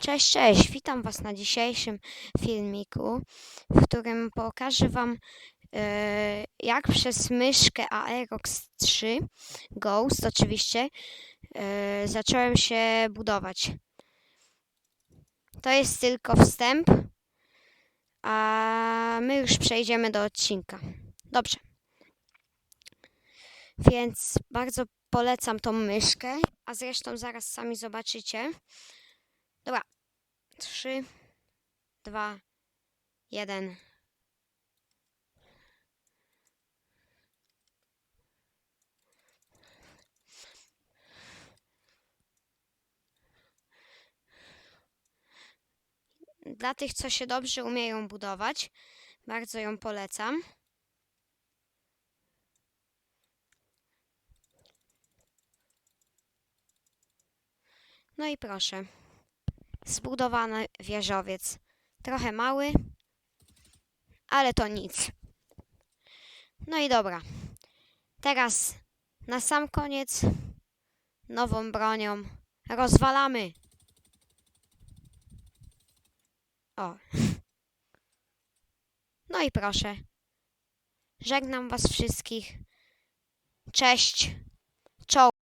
Cześć, cześć, witam Was na dzisiejszym filmiku, w którym pokażę Wam, e, jak przez myszkę Aerox 3 Ghost oczywiście e, zacząłem się budować. To jest tylko wstęp, a my już przejdziemy do odcinka. Dobrze. Więc bardzo polecam tą myszkę, a zresztą zaraz sami zobaczycie. Dobra. Trzy, dwa, jeden. Dla tych, co się dobrze umieją budować, bardzo ją polecam. No i proszę zbudowany wieżowiec. Trochę mały, ale to nic. No i dobra. Teraz na sam koniec nową bronią rozwalamy. O. No i proszę. Żegnam Was wszystkich. Cześć. Czoł.